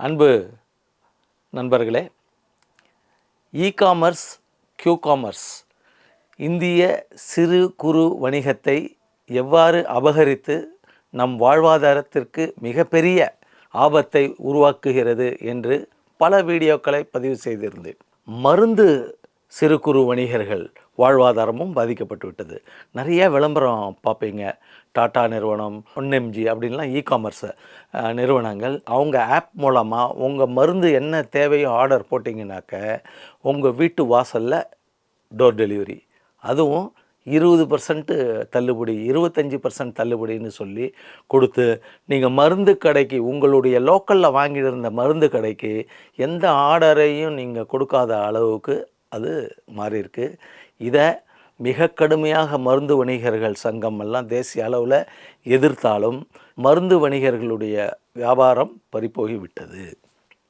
அன்பு நண்பர்களே e commerce Q commerce இந்திய சிறு குறு வணிகத்தை எவ்வாறு அபகரித்து நம் வாழ்வாதாரத்திற்கு மிகப்பெரிய ஆபத்தை உருவாக்குகிறது என்று பல வீடியோக்களை பதிவு செய்திருந்தேன். மருந்து சிறு குறு வணிகர்கள் வாழ்வாதாரமும் பாதிக்கப்பட்டு விட்டது நிறைய விளம்பரம் பார்ப்பீங்க. டாடா நிறுவனம் ஒன்எம்ஜி அப்படின்லாம் இ காமர்ஸ் நிறுவனங்கள். அவங்க ஆப் மூலமாக உங்கள் மருந்து என்ன தேவையோ ஆர்டர் போட்டிங்கனாக்க உங்கள் வீட்டு வாசலில் டோர் டெலிவரி. அதுவும் இருபது பர்சன்ட்டு தள்ளுபடி இருபத்தஞ்சி பர்சன்ட் தள்ளுபடின்னு சொல்லி கொடுத்து நீங்கள் மருந்து கடைக்கு உங்களுடைய லோக்கலில் வாங்கிட்டு இருந்த மருந்து கடைக்கு எந்த ஆர்டரையும் நீங்கள் கொடுக்காத அளவுக்கு அது மாறியிருக்கு. இதை மிக கடுமையாக மருந்து வணிகர்கள் சங்கம் எல்லாம் தேசிய அளவில் எதிர்த்தாலும் மருந்து வணிகர்களுடைய வியாபாரம் பறிப்போகிவிட்டது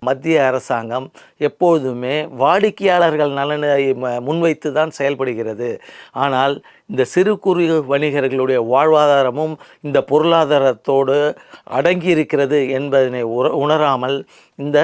மத்திய அரசாங்கம் எப்போதுமே வாடிக்கையாளர்கள் நலனை ம- முன்வைத்து தான் செயல்படுகிறது. ஆனால் இந்த சிறு குறு வணிகர்களுடைய வாழ்வாதாரமும் இந்த பொருளாதாரத்தோடு அடங்கி இருக்கிறது என்பதனை உணராமல் இந்த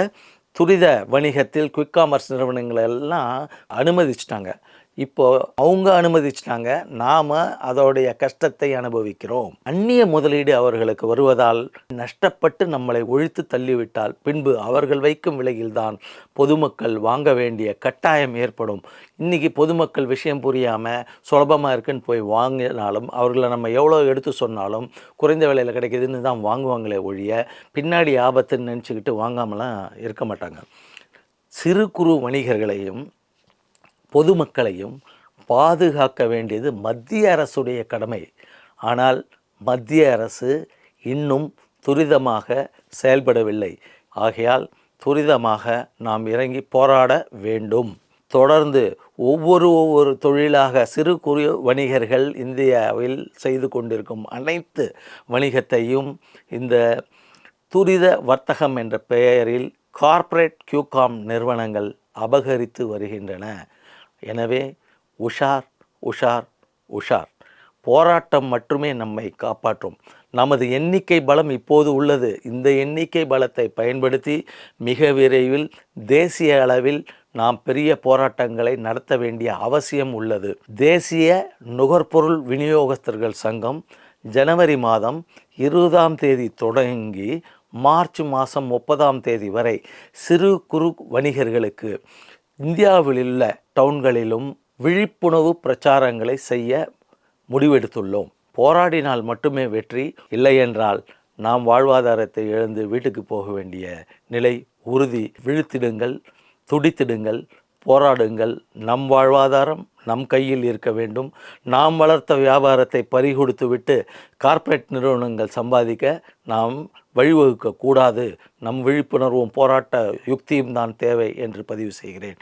துரித வணிகத்தில் குவிக் காமர்ஸ் நிறுவனங்களை எல்லாம் அனுமதிச்சிட்டாங்க. இப்போது அவங்க அனுமதிச்சிட்டாங்க நாம் அதோடைய கஷ்டத்தை அனுபவிக்கிறோம். அந்நிய முதலீடு அவர்களுக்கு வருவதால் நஷ்டப்பட்டு நம்மளை ஒழித்து தள்ளிவிட்டால் பின்பு அவர்கள் வைக்கும் விலையில்தான் பொதுமக்கள் வாங்க வேண்டிய கட்டாயம் ஏற்படும். இன்றைக்கி பொதுமக்கள் விஷயம் புரியாமல் சுலபமாக இருக்குன்னு போய் வாங்கினாலும் அவர்களை நம்ம எவ்வளோ எடுத்து சொன்னாலும் குறைந்த விலையில் கிடைக்குதுன்னு தான் வாங்குவாங்களே ஒழிய பின்னாடி ஆபத்துன்னு நினச்சிக்கிட்டு வாங்காமலாம் இருக்க மாட்டாங்க. சிறு குறு வணிகர்களையும் பொதுமக்களையும் பாதுகாக்க வேண்டியது மத்திய அரசுடைய கடமை. ஆனால் மத்திய அரசு இன்னும் துரிதமாக செயல்படவில்லை. ஆகையால் துரிதமாக நாம் இறங்கி போராட வேண்டும். தொடர்ந்து ஒவ்வொரு ஒவ்வொரு தொழிலாக சிறு குறு வணிகர்கள் இந்தியாவில் செய்து கொண்டிருக்கும் அனைத்து வணிகத்தையும் இந்த துரித வர்த்தகம் என்ற பெயரில் கார்ப்பரேட் கியூகாம் நிறுவனங்கள் அபகரித்து வருகின்றன. எனவே உஷார் உஷார் உஷார். போராட்டம் மட்டுமே நம்மை காப்பாற்றும். நமது எண்ணிக்கை பலம் இப்போது உள்ளது. இந்த எண்ணிக்கை பலத்தை பயன்படுத்தி மிக விரைவில் தேசிய அளவில் நாம் பெரிய போராட்டங்களை நடத்த வேண்டிய அவசியம் உள்ளது. தேசிய நுகர்பொருள் விநியோகஸ்தர்கள் சங்கம் ஜனவரி மாதம் இருபதாம் தேதி தொடங்கி மார்ச் மாதம் முப்பதாம் தேதி வரை சிறு குறு வணிகர்களுக்கு இந்தியாவில் உள்ள டவுன்களிலும் விழிப்புணர்வு பிரச்சாரங்களை செய்ய முடிவெடுத்துள்ளோம். போராடினால் மட்டுமே வெற்றி இல்லையென்றால் நாம் வாழ்வாதாரத்தை இழந்து வீட்டுக்கு போக வேண்டிய நிலை உறுதி. விழுத்திடுங்கள் துடித்திடுங்கள் போராடுங்கள். நம் வாழ்வாதாரம் நம் கையில் இருக்க வேண்டும். நாம் வளர்த்த வியாபாரத்தை பறிகொடுத்து விட்டு கார்ப்பரேட் நிறுவனங்கள் சம்பாதிக்க நாம் வழிவகுக்கக்கூடாது. நம் விழிப்புணர்வும் போராட்ட யுக்தியும் தான் தேவை என்று பதிவு செய்கிறேன்.